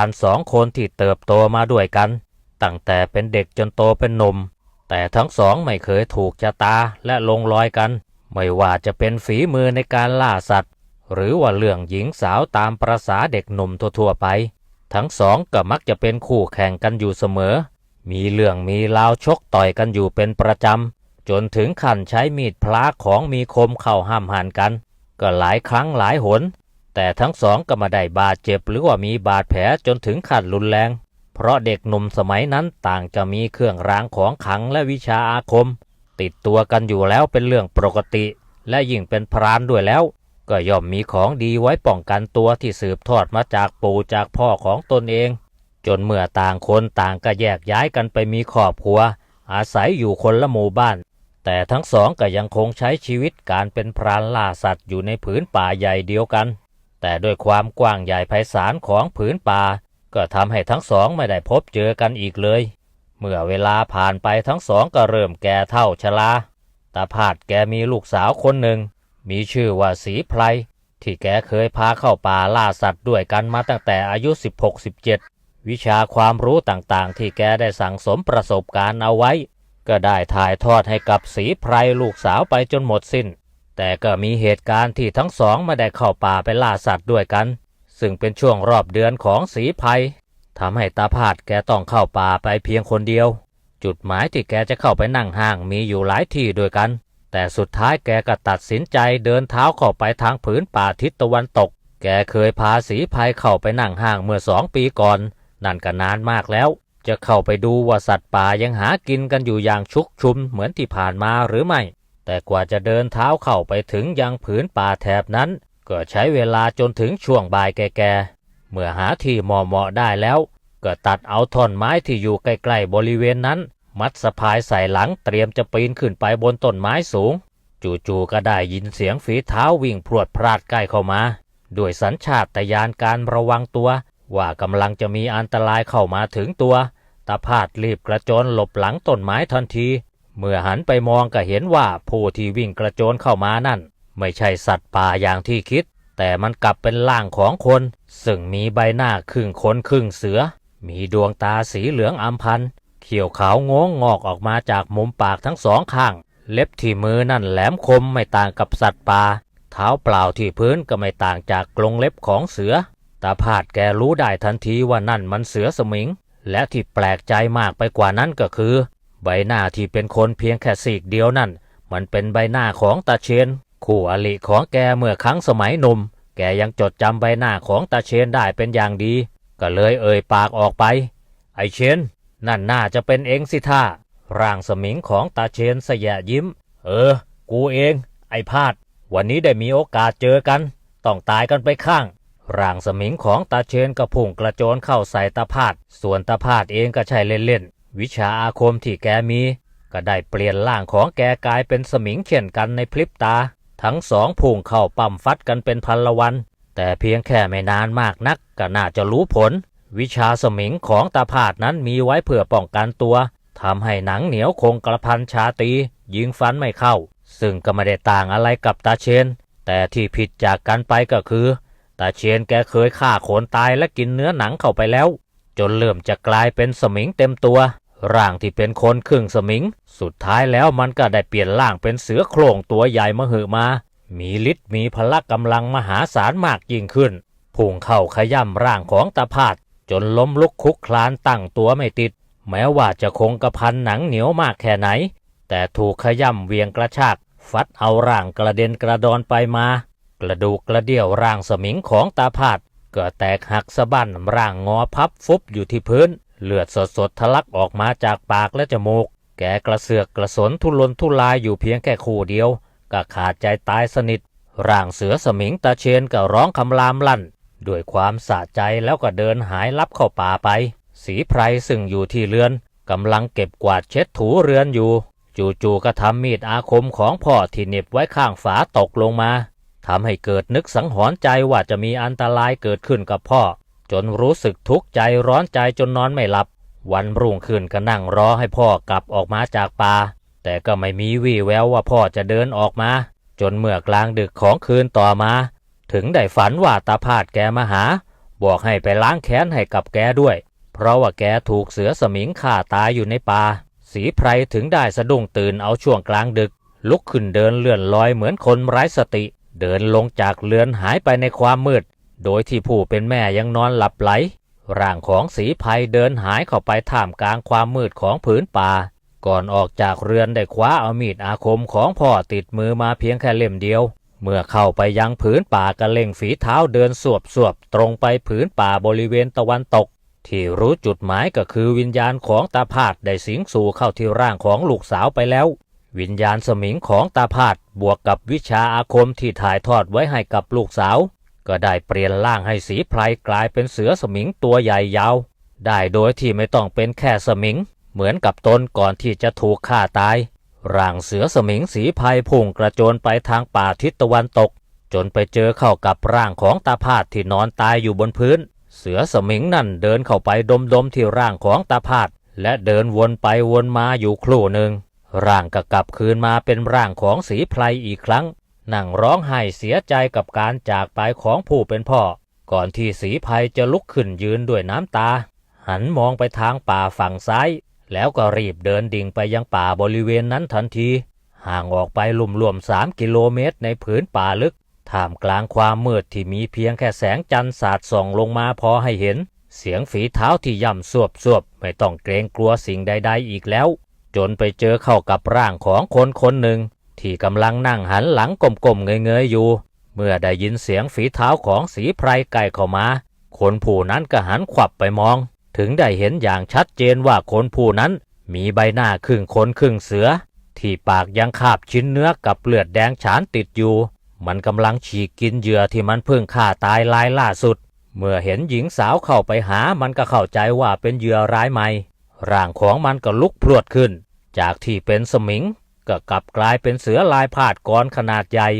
านสองคนที่เติบโตมาด้วยกัน ตั้งแต่เป็นเด็กจนโตเป็นหนุ่ม แต่ทั้งสองไม่เคยถูกชะตาและลงรอยกัน ไม่ว่าจะเป็นฝีมือในการล่าสัตว์ หรือว่าเรื่องหญิงสาวตามประษาเด็กหนุ่มทั่วๆไป ทั้งสองก็มักจะเป็นคู่แข่งกันอยู่เสมอ มีเรื่องมีราวชกต่อยกันอยู่เป็นประจำจนถึงขั้นใช้มีดพลาของมีคมเข้าห้ามหันกัน ก็หลายครั้งหลายหน แต่ทั้งสองก็มาได้บาดเจ็บหรือว่ามีบาดแผลจนถึงขั้นรุนแรง เพราะเด็กหนุ่มสมัยนั้นต่างจะมีเครื่องรางของขลังและวิชาอาคม ติดตัวกันอยู่แล้วเป็นเรื่องปกติ และยิ่งเป็นพรานด้วยแล้ว ก็ย่อมมีของดีไว้ป้องกันตัวที่สืบทอดมาจากปู่จากพ่อของตนเอง จนเมื่อต่างคนต่างก็แยกย้ายกันไปมีครอบครัว อาศัยอยู่คนละหมู่บ้านแต่ทั้งสองก็ยังคงใช้ชีวิตการเป็นพรานล่าสัตว์อยู่ในผืนป่าใหญ่เดียวกัน แต่ด้วยความกว้างใหญ่ไพศาลของผืนป่า ก็ทำให้ทั้งสองไม่ได้พบเจอกันอีกเลย เมื่อเวลาผ่านไปทั้งสองก็เริ่มแก่เท่าชราตาพาดแกมีลูกสาวคนหนึ่ง มีชื่อว่าสีไพรที่แกเคยพาเข้าป่าล่าสัตว์ด้วยกันมาตั้งแต่อายุ 16-17 วิชาความรู้ต่างๆ ที่แกได้สั่งสมประสบการณ์เอาไว้ ก็ได้ถ่ายทอดให้กับสีไพรลูกสาวไปจนหมดสิ้น แต่ก็มีเหตุการณ์ที่ทั้งสองไม่ได้เข้าป่าไปล่าสัตว์ด้วยกัน ซึ่งเป็นช่วงรอบเดือนของสีไพรทำให้ตาพาดแกต้องเข้าป่าไปเพียงคนเดียว จุดหมายที่แกจะเข้าไปนั่งห้างมีอยู่หลายที่ด้วยกัน แต่สุดท้ายแกก็ตัดสินใจเดินเท้าเข้าไปทางผืนป่าทิศตะวันตก แกเคยพาสีภัยเข้าไปนั่งห้างเมื่อสองปีก่อน นั่นก็นานมากแล้ว จะเข้าไปดูว่าสัตว์ป่ายังหากินกันอยู่อย่างชุกชุมเหมือนที่ผ่านมาหรือไม่ แต่กว่าจะเดินเท้าเข้าไปถึงยังผืนป่าแถบนั้น ก็ใช้เวลาจนถึงช่วงบ่ายแก่ๆ เมื่อหาที่เหมาะๆได้แล้ว ก็ตัดเอาท่อนไม้ที่อยู่ใกล้ๆบริเวณนั้น มัดสะพายใส่หลังเตรียมจะปีนขึ้นไปบนต้นไม้สูง จู่ๆก็ได้ยินเสียงฝีเท้าวิ่งพรวดพราดใกล้เข้ามาด้วยสัญชาตญาณการระวังตัว ว่ากำลังจะมีอันตรายเข้ามาถึงตัวตาพาดรีบกระโจนหลบหลังต้นไม้ทันที เมื่อหันไปมองก็เห็นว่าผู้ที่วิ่งกระโจนเข้ามานั่น ไม่ใช่สัตว์ป่าอย่างที่คิด แต่มันกลับเป็นร่างของคน ซึ่งมีใบหน้าครึ่งคนครึ่งเสือ มีดวงตาสีเหลืองอำพันเขียวขาวงงงอกออกมาจากมุมปากทั้งสองข้าง เล็บที่มือนั่นแหลมคมไม่ต่างกับสัตว์ป่าเท้าเปล่าที่พื้นก็ไม่ต่างจากกรงเล็บของเสือตาพาดแกรู้ได้ทันทีว่านั่นมันเสือสมิง และที่แปลกใจมากไปกว่านั้นก็คือ ใบหน้าที่เป็นคนเพียงแค่สีกเดียวนั่น มันเป็นใบหน้าของตาเชนคู่อริของแกเมื่อครั้งสมัยหนุ่ม แกยังจดจำใบหน้าของตาเชนได้เป็นอย่างดี ก็เลยเอ่ยปากออกไป ไอเชนนั่นน่าจะเป็นเองสิท่าร่างสมิงของตาเชนสยะยิ้ม เออ กูเอง ไอพาด วันนี้ได้มีโอกาสเจอกัน ต้องตายกันไปข้าง ร่างสมิงของตาเชนก็พุ่งกระโจนเข้าใส่ตาพาด ส่วนตาพาดเองก็ใช่เล่น วิชาอาคมที่แกมี ก็ได้เปลี่ยนร่างของแกกลายเป็นสมิงเช่นกันในพริบตา ทั้งสองพุ่งเข้าปั๊มฟัดกันเป็นพันละวัน แต่เพียงแค่ไม่นานมากนักก็น่าจะรู้ผล วิชาสมิงของตาพาดนั้นมีไว้เพื่อป้องกันตัวทำให้หนังเหนียวคงกระพันชาตียิงฟันไม่เข้า ซึ่งก็ไม่ได้ต่างอะไรกับตาเชน แต่ที่ผิดจากกันไปก็คือตาเชนแกเคยฆ่าคนตายและกินเนื้อหนังเข้าไปแล้ว จนเริ่มจะกลายเป็นสมิงเต็มตัว ร่างที่เป็นคนครึ่งสมิง สุดท้ายแล้วมันก็ได้เปลี่ยนร่างเป็นเสือโคร่งตัวใหญ่มหึมา มีฤทธิ์มีพละกำลังมหาศาลมากยิ่งขึ้นพุ่งเข้าขย่ำร่างของตาพาดจนล้มลุกคลุกคลานตั้งตัวไม่ติด แม้ว่าจะคงกระพันหนังเหนียวมากแค่ไหน แต่ถูกขย่ำเวียงกระชาก ฟัดเอาร่างกระเด็นกระดอนไปมา กระดูกกระเดี่ยวร่างสมิงของตาพาด ก็แตกหักสะบั้นร่างงอพับฟุบอยู่ที่พื้น เลือดสดๆทะลักออกมาจากปากและจมูก แกกระเสือกกระสนทุรนทุรายอยู่เพียงแค่คู่เดียว ก็ขาดใจตายสนิท ร่างเสือสมิงตาเชนก็ร้องคำรามลั่น ด้วยความสะใจแล้วก็เดินหายลับเข้าป่าไป สีไพรซึ่งอยู่ที่เรือนกำลังเก็บกวาดเช็ดถูเรือนอยู่ จู่ๆก็ทำมีดอาคมของพ่อที่เน็บไว้ข้างฝาตกลงมา ทำให้เกิดนึกสังหรณ์ใจว่าจะมีอันตรายเกิดขึ้นกับพ่อ จนรู้สึกทุกข์ใจร้อนใจจนนอนไม่หลับ วันรุ่งขึ้นก็นั่งรอให้พ่อกลับออกมาจากป่าแต่ก็ไม่มีวี่แววว่าพ่อจะเดินออกมา จนเมื่อกลางดึกของคืนต่อมา ถึงได้ฝันว่าตาพาดแกมาหา บอกให้ไปล้างแค้นให้กับแกด้วย เพราะว่าแกถูกเสือสมิงฆ่าตายอยู่ในป่าสีไพรถึงได้สะดุ้งตื่นเอาช่วงกลางดึก ลุกขึ้นเดินเลื่อนลอยเหมือนคนไร้สติ เดินลงจากเรือนหายไปในความมืด โดยที่ผู้เป็นแม่ยังนอนหลับไหล ร่างของสีภัยเดินหายเข้าไปท่ามกลางความมืดของผืนป่า ก่อนออกจากเรือนได้คว้าเอามีดอาคมของพ่อติดมือมาเพียงแค่เล่มเดียว เมื่อเข้าไปยังผืนป่ากระเล่งฝีเท้าเดินสวบสวบๆตรงไปผืนป่าบริเวณตะวันตก ที่รู้จุดหมายก็คือวิญญาณของตาพาดได้สิงสู่เข้าที่ร่างของลูกสาวไปแล้ว วิญญาณสมิงของตาพาดบวกกับวิชาอาคมที่ถ่ายทอดไว้ให้กับลูกสาว ก็ได้เปลี่ยนร่างให้สีไพรกลายเป็นเสือสมิงตัวใหญ่ยาว ได้โดยที่ไม่ต้องเป็นแค่สมิง เหมือนกับตนก่อนที่จะถูกฆ่าตาย ร่างเสือสมิงสีภัยพุ่งกระโจนไปทางป่าทิศตะวันตก จนไปเจอเข้ากับร่างของตาพาดที่นอนตายอยู่บนพื้น เสือสมิงนั่นเดินเข้าไปดมดมๆที่ร่างของตาพาดและเดินวนไปวนมาอยู่ครู่หนึ่ง ร่างก็กลับคืนมาเป็นร่างของสีไพรอีกครั้ง นั่งร้องไห้เสียใจกับการจากไปของผู้เป็นพ่อ ก่อนที่สีภัยจะลุกขึ้นยืนด้วยน้ำตา หันมองไปทางป่าฝั่งซ้าย แล้วก็รีบเดินดิ่งไปยังป่าบริเวณนั้นทันที ห่างออกไปลุ่มรวมสามกิโลเมตรในผืนป่าลึก ท่ามกลางความมืดที่มีเพียงแค่แสงจันทร์สาดส่องลงมาพอให้เห็น เสียงฝีเท้าที่ย่ำสวบสวบๆไม่ต้องเกรงกลัวสิ่งใด ๆ อีกแล้ว จนไปเจอเข้ากับร่างของคนคนหนึ่ง ที่กำลังนั่งหันหลังก้มๆเงยๆอยู่ เมื่อได้ยินเสียงฝีเท้าของสีไพรไก่เข้ามา คนผู้นั้นก็หันขวับไปมอง ถึงได้เห็นอย่างชัดเจนว่าคนผู้นั้นมีใบหน้าครึ่งคนครึ่งเสือ ที่ปากยังคาบชิ้นเนื้อกับเลือดแดงฉานติดอยู่ มันกำลังฉีกกินเหยื่อที่มันเพิ่งฆ่าตายรายล่าสุด เมื่อเห็นหญิงสาวเข้าไปหามันก็เข้าใจว่าเป็นเหยื่อร้ายใหม่ ร่างของมันก็ลุกพรวดขึ้น จากที่เป็นสมิงก็กลับกลายเป็นเสือลายพาดกรขนาดใหญ่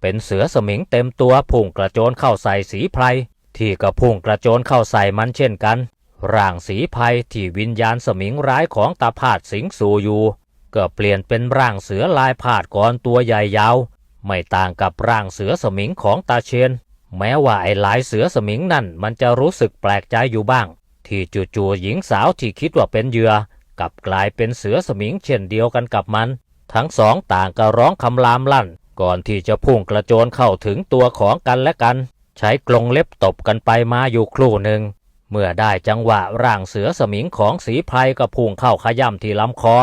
เป็นเสือสมิงเต็มตัวพุ่งกระโจนเข้าใส่สีไพรที่ก็พุ่งกระโจนเข้าใส่มันเช่นกัน ร่างสีภัยที่วิญญาณสมิงร้ายของตาพาดสิงสู่อยู่ ก็เปลี่ยนเป็นร่างเสือลายพาดกรตัวใหญ่ยาว ไม่ต่างกับร่างเสือสมิงของตาเชน แม้ว่าไอ้ลายเสือสมิงนั่นมันจะรู้สึกแปลกใจอยู่บ้าง ที่จู่ๆหญิงสาวที่คิดว่าเป็นเหยื่อกลับกลายเป็นเสือสมิงเช่นเดียวกันกับมัน ทั้งสองต่างก็ร้องคำรามลั่น ก่อนที่จะพุ่งกระโจนเข้าถึงตัวของกันและกัน ใช้กรงเล็บตบกันไปมาอยู่ครู่หนึ่ง เมื่อได้จังหวะร่างเสือสมิงของสีไพรก็พุ่งเข้าขย่ำที่ลำคอ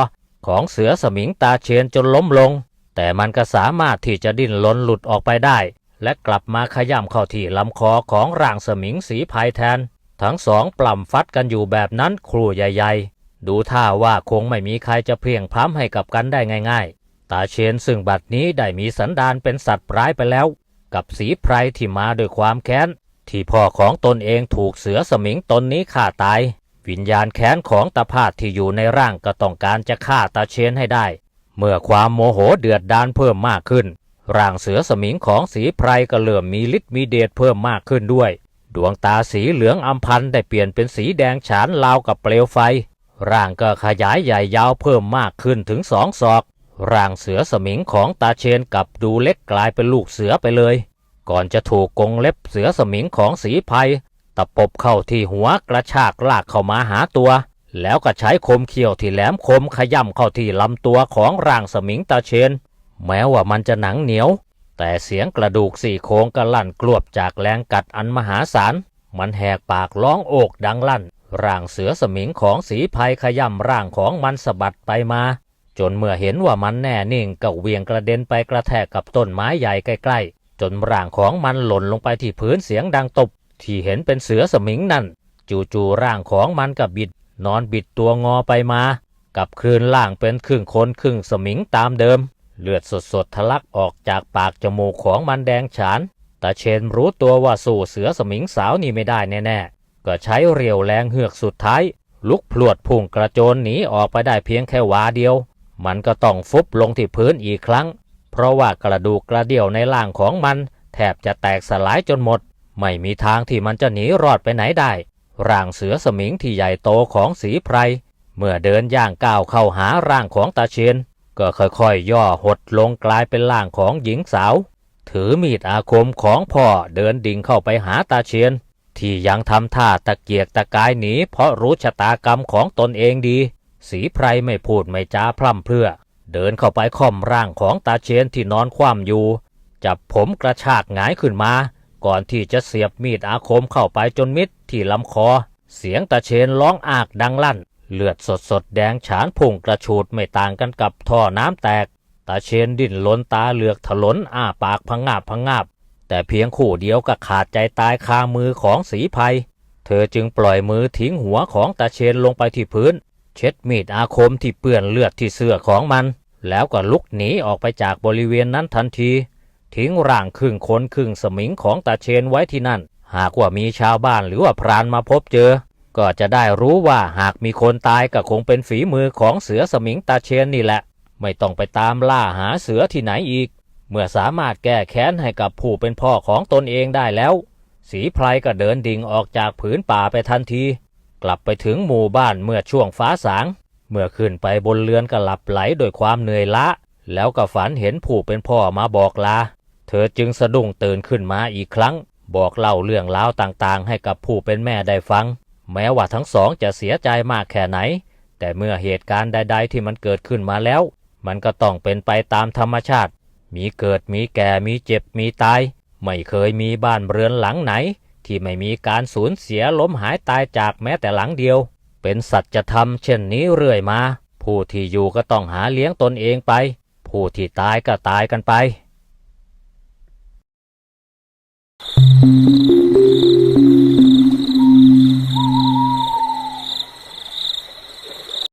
ของเสือสมิงตาเชนจนล้มลง แต่มันก็สามารถที่จะดิ้นล้นหลุดออกไปได้ และกลับมาขย่ำเข้าที่ลำคอของร่างสมิงสีไพรแทน ทั้งสองปล่ำฟัดกันอยู่แบบนั้นครู่ใหญ่ ๆ ดูท่าว่าคงไม่มีใครจะเพียงพล้ำให้กับกันได้ง่าย ๆ ตาเชนซึ่งบัดนี้ได้มีสันดานเป็นสัตว์ร้ายไปแล้ว กับสีไพรที่มาด้วยความแค้น ที่พ่อของตนเองถูกเสือสมิงตนนี้ฆ่าตาย วิญญาณแค้นของตาพาดที่อยู่ในร่างก็ต้องการจะฆ่าตาเชนให้ได้ เมื่อความโมโหเดือดดาลเพิ่มมากขึ้นร่างเสือสมิงของสีไพรก็เริ่มมีฤทธิ์มีเดชเพิ่มมากขึ้นด้วย ดวงตาสีเหลืองอำพันได้เปลี่ยนเป็นสีแดงฉานราวกับเปลวไฟ ร่างก็ขยายใหญ่ยาวเพิ่มมากขึ้นถึงสองศอก ร่างเสือสมิงของตาเชนกับดูเล็กกลายเป็นลูกเสือไปเลย ก่อนจะถูกกงเล็บเสือสมิงของสีภัยตะปบเข้าที่หัวกระชากลากเข้ามาหาตัว แล้วก็ใช้คมเขี้ยวที่แหลมคมขย่ำเข้าที่ลำตัวของร่างสมิงตาเชน แม้ว่ามันจะหนังเหนียว แต่เสียงกระดูกสี่โครงก็ลั่นกลวบจากแรงกัดอันมหาศาล มันแหกปากร้องโอกดังลั่น ร่างเสือสมิงของสีภัยขย่ำร่างของมันสะบัดไปมา จนเมื่อเห็นว่ามันแน่นิ่งก็เวียงกระเด็นไปกระแทกกับต้นไม้ใหญ่ใกล้ๆ จนร่างของมันหล่นลงไปที่พื้นเสียงดังตบ ที่เห็นเป็นเสือสมิงนั่น จู่ๆร่างของมันก็บิด นอนบิดตัวงอไปมา กับคืนล่างเป็นครึ่งคนครึ่งสมิงตามเดิม เลือดสดๆทะลักออกจากปากจมูกของมันแดงฉานตาเชนรู้ตัวว่าสู้เสือสมิงสาวนี่ไม่ได้แน่ๆ ก็ใช้เรียวแรงเหือกสุดท้าย ลุกพลวดพุ่งกระโจนหนีออกไปได้เพียงแค่วาเดียว มันก็ต้องฟุบลงที่พื้นอีกครั้ง เพราะว่ากระดูกกระเดี่ยวในร่างของมัน แทบจะแตกสลายจนหมด ไม่มีทางที่มันจะหนีรอดไปไหนได้ ร่างเสือสมิงที่ใหญ่โตของสีไพร เมื่อเดินย่างก้าวเข้าหาร่างของตาเชน ก็ค่อยๆย่อหดลงกลายเป็นร่างของหญิงสาว ถือมีดอาคมของพ่อเดินดิ่งเข้าไปหาตาเชียน ที่ยังทำท่าตะเกียกตะกายหนีเพราะรู้ชะตากรรมของตนเองดี สีไพรไม่พูดไม่จาพร่ำเพรื่อ เดินเข้าไปค่อมร่างของตาเชียนที่นอนคว่ำอยู่ จับผมกระชากหงายขึ้นมา ก่อนที่จะเสียบมีดอาคมเข้าไปจนมิดที่ลำคอ เสียงตาเชนร้องอากดังลั่น เลือดสดสดแดงฉานพุ่งกระฉูดไม่ต่างกันกับท่อน้ำแตก ตาเชนดิ้นล้นตาเหลือกถลนอ้าปากพังงาบพังงาบ แต่เพียงคู่เดียวก็ขาดใจตายคามือของสีภัย เธอจึงปล่อยมือทิ้งหัวของตาเชนลงไปที่พื้น เช็ดมีดอาคมที่เปื้อนเลือดที่เสื้อของมัน แล้วก็ลุกหนีออกไปจากบริเวณนั้นทันที ทิ้งร่างครึ่งคนครึ่งสมิงของตาเชนไว้ที่นั่น หากว่ามีชาวบ้านหรือว่าพรานมาพบเจอ ก็จะได้รู้ว่าหากมีคนตายก็คงเป็นฝีมือของเสือสมิงตาเชนนี่แหละ ไม่ต้องไปตามล่าหาเสือที่ไหนอีก เมื่อสามารถแก้แค้นให้กับผู้เป็นพ่อของตนเองได้แล้ว สีไพรก็เดินดิ่งออกจากผืนป่าไปทันที กลับไปถึงหมู่บ้านเมื่อช่วงฟ้าสาง เมื่อขึ้นไปบนเรือนก็หลับไหลโดยความเหนื่อยล้าแล้วก็ฝันเห็นผู้เป็นพ่อมาบอกลา เธอจึงสะดุ้งตื่นขึ้นมาอีกครั้ง บอกเล่าเรื่องราวต่างๆ ให้กับผู้เป็นแม่ได้ฟัง แม้ว่าทั้งสองจะเสียใจมากแค่ไหน แต่เมื่อเหตุการณ์ใด ๆ ที่มันเกิดขึ้นมาแล้ว มันก็ต้องเป็นไปตามธรรมชาติ มีเกิดมีแก่มีเจ็บมีตาย ไม่เคยมีบ้านเรือนหลังไหน ที่ไม่มีการสูญเสียล้มหายตายจากแม้แต่หลังเดียว เป็นสัจธรรมเช่นนี้เรื่อยมา ผู้ที่อยู่ก็ต้องหาเลี้ยงตนเองไป ผู้ที่ตายก็ตายกันไป Thank